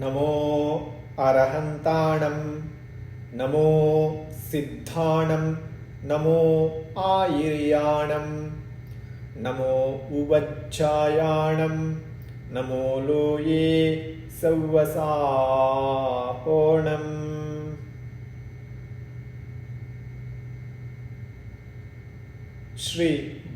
नमो अरहन्ताणं नमो सिद्धाणं नमो आयिर्याणं नमो उवज्जायाणं नमो लोये सव्वसापोणम् ಶ್ರೀ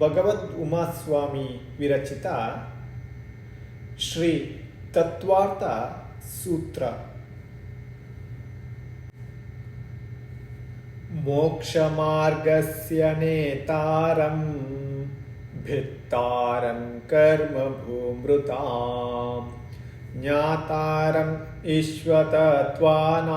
ಭಗವದ್ ಉಮಾಸ್ವಾಮಿ ವಿರಚಿತ ಶ್ರೀ ತತ್ವಾರ್ಥ సూత్ర మోక్షమార్గస్య నేతారం भित्तारं कर्मभूमृतां ज्ञातारम् इश्वतत्वानां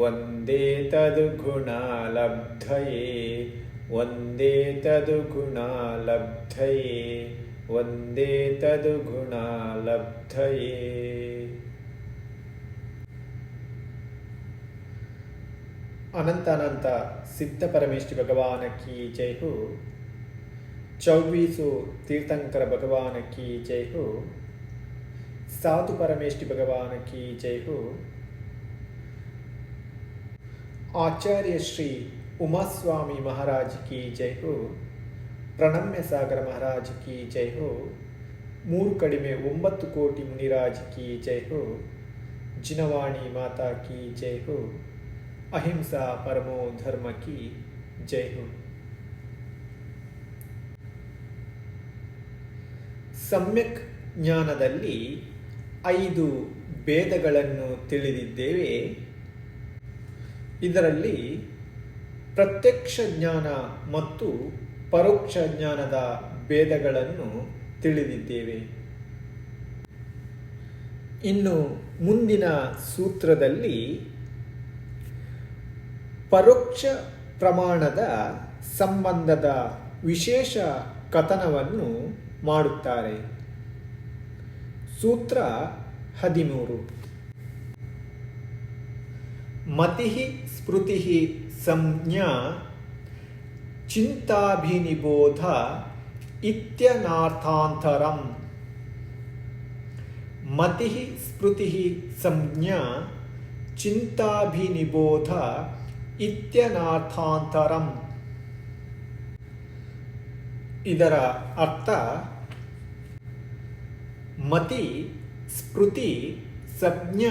वन्दे तद्गुणालब्धये वन्दे तद्गुणालब्धये वन्दे तद्गुणलब्धये अनंत अनंत सिद्ध परमेश्वर भगवान की जय हो चौबीसों तीर्थंकर भगवान की जय हो साधु परमेश्वर भगवान की ಪ್ರಣಮ್ಯ ಸಾಗರ ಮಹಾರಾಜ್ ಕಿ ಜೈ ಹೋ. ಮೂರು ಕಡಿಮೆ ಒಂಬತ್ತು ಕೋಟಿ ಮುನಿರಾಜ್ ಕಿ ಜೈ ಹೋ. ಜಿನವಾಣಿ ಮಾತಾ ಕಿ ಜೈ ಹೋ. ಅಹಿಂಸಾ ಪರಮೋ ಧರ್ಮ ಕಿ ಜೈ ಹೋ. ಸಮ್ಯಕ್ ಜ್ಞಾನದಲ್ಲಿ ಐದು ಭೇದಗಳನ್ನು ತಿಳಿದಿದ್ದೇವೆ. ಇದರಲ್ಲಿ ಪ್ರತ್ಯಕ್ಷ ಜ್ಞಾನ ಮತ್ತು ಪರೋಕ್ಷ ಜ್ಞಾನದ ಭೇದಗಳನ್ನು ತಿಳಿದಿದ್ದೇವೆ. ಇನ್ನು ಮುಂದಿನ ಸೂತ್ರದಲ್ಲಿ ಪರೋಕ್ಷ ಪ್ರಮಾಣದ ಸಂಬಂಧದ ವಿಶೇಷ ಕಥನವನ್ನು ಮಾಡುತ್ತಾರೆ. ಸೂತ್ರ ಹದಿಮೂರು. ಮತಿ ಸ್ಮೃತಿ ಸಂಜ್ಞಾ ಚಿಂತಾಭಿನಿಬೋಧ ಇತ್ಯನಾರ್ಥಾಂತರಂ. ಮತಿ ಸ್ಮೃತಿ ಸಂಜ್ಞಾ ಚಿಂತಾಭಿನಿಬೋಧ ಇತ್ಯನಾರ್ಥಾಂತರಂ. ಇದರ ಅರ್ಥ ಮತಿ ಸ್ಮೃತಿ ಸಂಜ್ಞ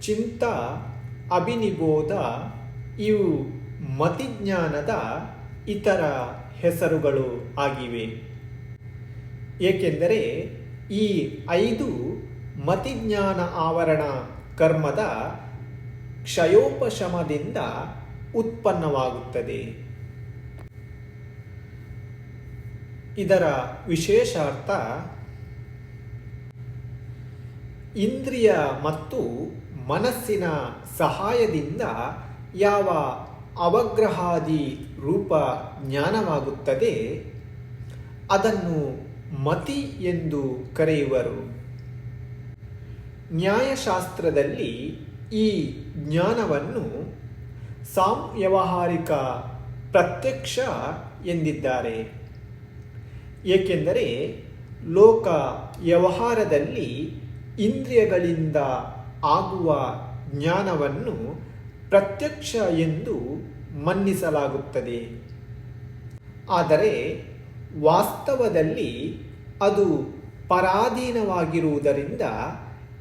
ಚಿಂತ ಅಭಿನಿಬೋಧ ಇವು ಮತಿಜ್ಞಾನದ ಇತರ ಹೆಸರುಗಳು ಆಗಿವೆ. ಏಕೆಂದರೆ ಈ ಐದು ಮತಿಜ್ಞಾನ ಆವರಣ ಕರ್ಮದ ಕ್ಷಯೋಪಶಮದಿಂದ ಉತ್ಪನ್ನವಾಗುತ್ತದೆ. ಇದರ ವಿಶೇಷಾರ್ಥ ಇಂದ್ರಿಯ ಮತ್ತು ಮನಸ್ಸಿನ ಸಹಾಯದಿಂದ ಯಾವ ಅವಗ್ರಹಾದಿ ರೂಪ ಜ್ಞಾನವಾಗುತ್ತದೆ. ಅದನ್ನು ಮತಿ ಎಂದು ಕರೆಯುವರು. ನ್ಯಾಯಶಾಸ್ತ್ರದಲ್ಲಿ ಈ ಜ್ಞಾನವನ್ನು ಸಾಂವ್ಯವಹಾರಿಕ ಪ್ರತ್ಯಕ್ಷ ಎಂದಿದ್ದಾರೆ. ಏಕೆಂದರೆ ಲೋಕ ವ್ಯವಹಾರದಲ್ಲಿ ಇಂದ್ರಿಯಗಳಿಂದ ಆಗುವ ಜ್ಞಾನವನ್ನು ಪ್ರತ್ಯಕ್ಷ ಎಂದು ಮನ್ನಿಸಲಾಗುತ್ತದೆ. ಆದರೆ ವಾಸ್ತವದಲ್ಲಿ ಅದು ಪರಾಧೀನವಾಗಿರುವುದರಿಂದ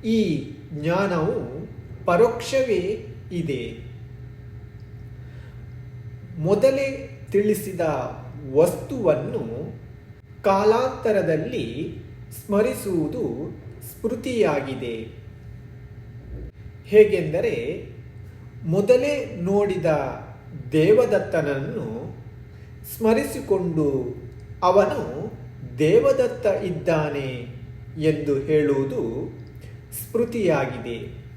ಈ ಜ್ಞಾನವು ಪರೋಕ್ಷವೇ ಇದೆ. ಮೊದಲೇ ತಿಳಿಸಿದ ವಸ್ತುವನ್ನು ಕಾಲಾಂತರದಲ್ಲಿ ಸ್ಮರಿಸುವುದು ಸ್ಮೃತಿಯಾಗಿದೆ. ಹೇಗೆಂದರೆ ಮೊದಲೇ ನೋಡಿದ ದೇವದತ್ತನನ್ನು ಸ್ಮರಿಸಿಕೊಂಡು ಅವನು ದೇವದತ್ತ ಇದ್ದಾನೆ ಎಂದು ಹೇಳುವುದು ಸ್ಮೃತಿಯಾಗಿದೆ.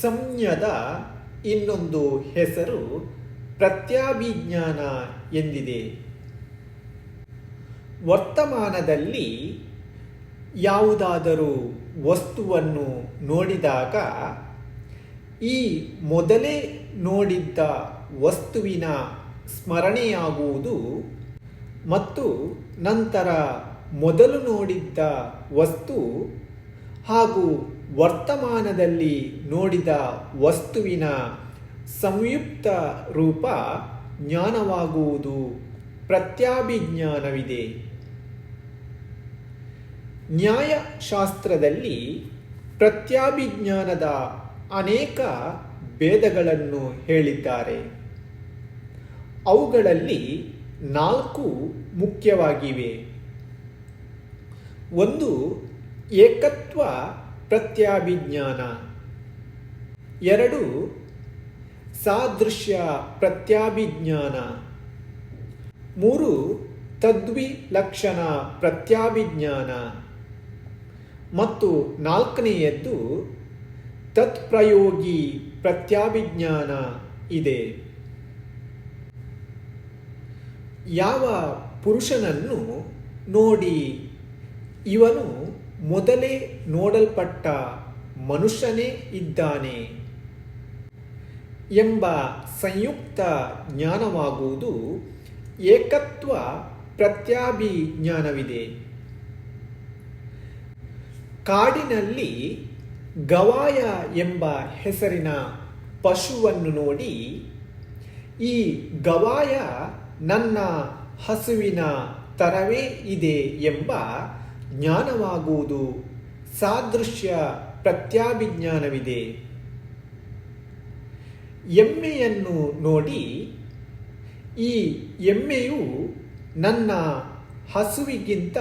ಸಂಜ್ಞದ ಇನ್ನೊಂದು ಹೆಸರು ಪ್ರತ್ಯಾಭಿಜ್ಞಾನ ಎಂದಿದೆ. ವರ್ತಮಾನದಲ್ಲಿ ಯಾವುದಾದರೂ ವಸ್ತುವನ್ನು ನೋಡಿದಾಗ ಈ ಮೊದಲೇ ನೋಡಿದ್ದ ವಸ್ತುವಿನ ಸ್ಮರಣೆಯಾಗುವುದು ಮತ್ತು ನಂತರ ಮೊದಲು ನೋಡಿದ್ದ ವಸ್ತು ಹಾಗೂ ವರ್ತಮಾನದಲ್ಲಿ ನೋಡಿದ ವಸ್ತುವಿನ ಸಂಯುಕ್ತ ರೂಪ ಜ್ಞಾನವಾಗುವುದು ಪ್ರತ್ಯಾಭಿಜ್ಞಾನವಿದೆ. ನ್ಯಾಯಶಾಸ್ತ್ರದಲ್ಲಿ ಪ್ರತ್ಯಾಭಿಜ್ಞಾನದ ಅನೇಕ ಭೇದಗಳನ್ನು ಹೇಳಿದ್ದಾರೆ. ಅವುಗಳಲ್ಲಿ ನಾಲ್ಕು ಮುಖ್ಯವಾಗಿವೆ. ಒಂದು, ಏಕತ್ವ ಪ್ರತ್ಯಾಭಿಜ್ಞಾನ. ಎರಡು, ಸಾದೃಶ್ಯ ಪ್ರತ್ಯಾಭಿಜ್ಞಾನ. ಮೂರು, ತದ್ವಿಲಕ್ಷಣ ಪ್ರತ್ಯಾಭಿಜ್ಞಾನ. ಮತ್ತು ನಾಲ್ಕನೆಯದ್ದು ತತ್ಪ್ರಯೋಗಿ ಪ್ರತ್ಯಾಭಿಜ್ಞಾನ ಇದೆ. ಯಾವ ಪುರುಷನನ್ನು ನೋಡಿ ಇವನು ಮೊದಲೇ ನೋಡಲ್ಪಟ್ಟ ಮನುಷ್ಯನೇ ಇದ್ದಾನೆ ಎಂಬ ಸಂಯುಕ್ತ ಜ್ಞಾನವಾಗುವುದು ಏಕತ್ವ ಪ್ರತ್ಯಾಭಿಜ್ಞಾನವಿದೆ. ಕಾಡಿನಲ್ಲಿ ಗವಾಯ ಎಂಬ ಹೆಸರಿನ ಪಶುವನ್ನು ನೋಡಿ, ಈ ಗವಾಯ ನನ್ನ ಹಸುವಿನ ತರವೇ ಇದೆ ಎಂಬ ಜ್ಞಾನವಾಗುವುದು ಸಾದೃಶ್ಯ ಪ್ರತ್ಯಾಭಿಜ್ಞಾನವಿದೆ. ಎಮ್ಮೆಯನ್ನು ನೋಡಿ, ಈ ಎಮ್ಮೆಯು ನನ್ನ ಹಸುವಿಗಿಂತ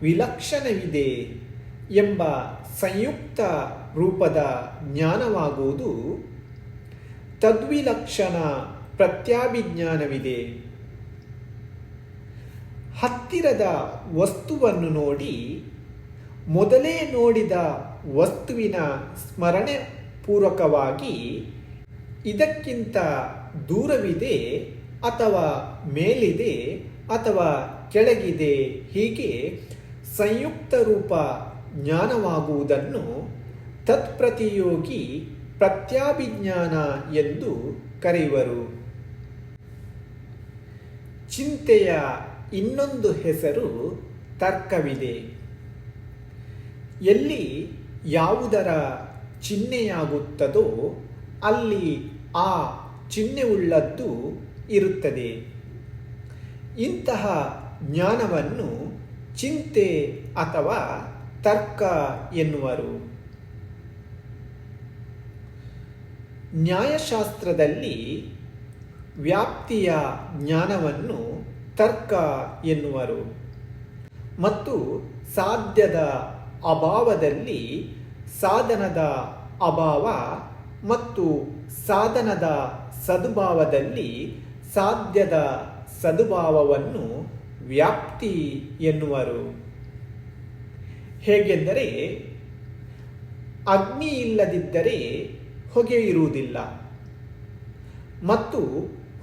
ವಿಲಕ್ಷಣವಿದೆ ಎಂಬ ಸಂಯುಕ್ತ ರೂಪದ ಜ್ಞಾನವಾಗುವುದು ತದ್ವಿಲಕ್ಷಣ ಪ್ರತ್ಯಾಭಿಜ್ಞಾನವಿದೆ. ಹತ್ತಿರದ ವಸ್ತುವನ್ನು ನೋಡಿ, ಮೊದಲೇ ನೋಡಿದ ವಸ್ತುವಿನ ಸ್ಮರಣೆ ಪೂರ್ವಕವಾಗಿ ಇದಕ್ಕಿಂತ ದೂರವಿದೆ ಅಥವಾ ಮೇಲಿದೆ ಅಥವಾ ಕೆಳಗಿದೆ ಹೀಗೆ ಸಂಯುಕ್ತ ರೂಪ ಜ್ಞಾನವಾಗುವುದನ್ನು ತತ್ಪ್ರತಿಯೋಗಿ ಪ್ರತ್ಯಾಭಿಜ್ಞಾನ ಎಂದು ಕರೆಯುವರು. ಚಿಂತೆಯ ಇನ್ನೊಂದು ಹೆಸರು ತರ್ಕವಿದೆ. ಎಲ್ಲಿ ಯಾವುದರ ಚಿಹ್ನೆಯಾಗುತ್ತದೋ ಅಲ್ಲಿ ಆ ಚಿಹ್ನೆಯುಳ್ಳದ್ದು ಇರುತ್ತದೆ. ಇಂತಹ ಜ್ಞಾನವನ್ನು ಚಿಂತೆ ಅಥವಾ ತರ್ಕ ಎನ್ನುವರು. ನ್ಯಾಯಶಾಸ್ತ್ರದಲ್ಲಿ ವ್ಯಾಪ್ತಿಯ ಜ್ಞಾನವನ್ನು ತರ್ಕ ಎನ್ನುವರು. ಮತ್ತು ಸಾಧ್ಯದ ಅಭಾವದಲ್ಲಿ ಸಾಧನದ ಅಭಾವ ಮತ್ತು ಸಾಧನದ ಸದುಭಾವದಲ್ಲಿ ಸಾಧ್ಯದ ಸದುಭಾವವನ್ನು ವ್ಯಾಪ್ತಿ ಎನ್ನುವರು. ಹೇಗೆಂದರೆ ಅಗ್ನಿ ಇಲ್ಲದಿದ್ದರೆ ಹೊಗೆ ಇರುವುದಿಲ್ಲ. ಮತ್ತು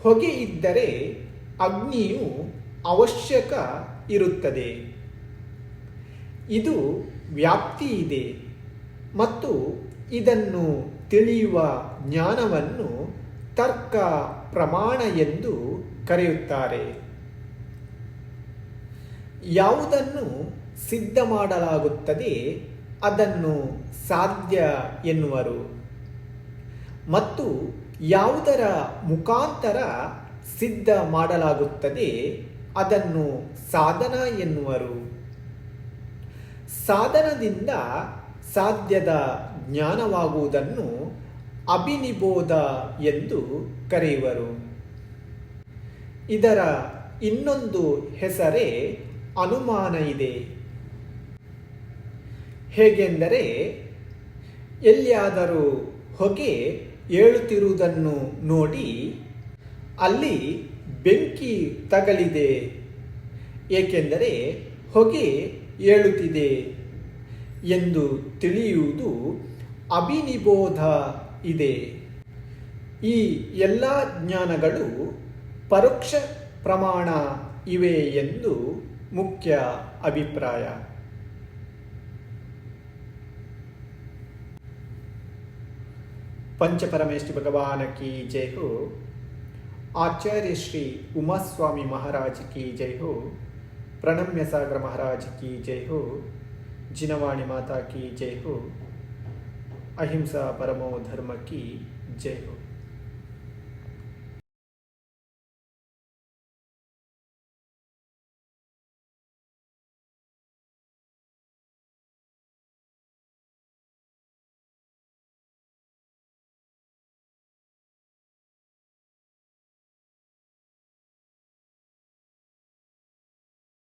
ಹೊಗೆ ಇದ್ದರೆ ಅಗ್ನಿಯು ಅವಶ್ಯಕ ಇರುತ್ತದೆ. ಇದು ವ್ಯಾಪ್ತಿ ಇದೆ ಮತ್ತು ಇದನ್ನು ತಿಳಿಯುವ ಜ್ಞಾನವನ್ನು ತರ್ಕ ಪ್ರಮಾಣ ಎಂದು ಕರೆಯುತ್ತಾರೆ. ಯಾವುದನ್ನು ಸಿದ್ಧ ಮಾಡಲಾಗುತ್ತದೆ ಅದನ್ನು ಸಾಧ್ಯ ಎನ್ನುವರು. ಮತ್ತು ಯಾವುದರ ಮುಖಾಂತರ ಸಿದ್ಧ ಮಾಡಲಾಗುತ್ತದೆ ಅದನ್ನು ಸಾಧನ ಎನ್ನುವರು. ಸಾಧನದಿಂದ ಸಾಧ್ಯದ ಜ್ಞಾನವಾಗುವುದನ್ನು ಅಭಿನಿಬೋಧ ಎಂದು ಕರೆಯುವರು. ಇದರ ಇನ್ನೊಂದು ಹೆಸರೇ ಅನುಮಾನ ಇದೆ. ಹೇಗೆಂದರೆ ಎಲ್ಲಿಯಾದರೂ ಹೊಗೆ ಏಳುತ್ತಿರುವುದನ್ನು ನೋಡಿ ಅಲ್ಲಿ ಬೆಂಕಿ ತಗಲಿದೆ. ಏಕೆಂದರೆ ಹೊಗೆ ಏಳುತ್ತಿದೆ ಎಂದು ತಿಳಿಯುವುದು ಅಭಿನಿಬೋಧ ಇದೆ. ಈ ಎಲ್ಲ ಜ್ಞಾನಗಳು ಪರೋಕ್ಷ ಪ್ರಮಾಣ ಇವೆ ಎಂದು ಮುಖ್ಯ ಅಭಿಪ್ರಾಯ. पंचपरमेश्वर भगवान की जय हो। आचार्य श्री उमा स्वामी महाराज की जय हो। प्रणम्य सागर महाराज की जय हो। जिनवाणी माता की जय हो। अहिंसा परमो धर्म की जय हो।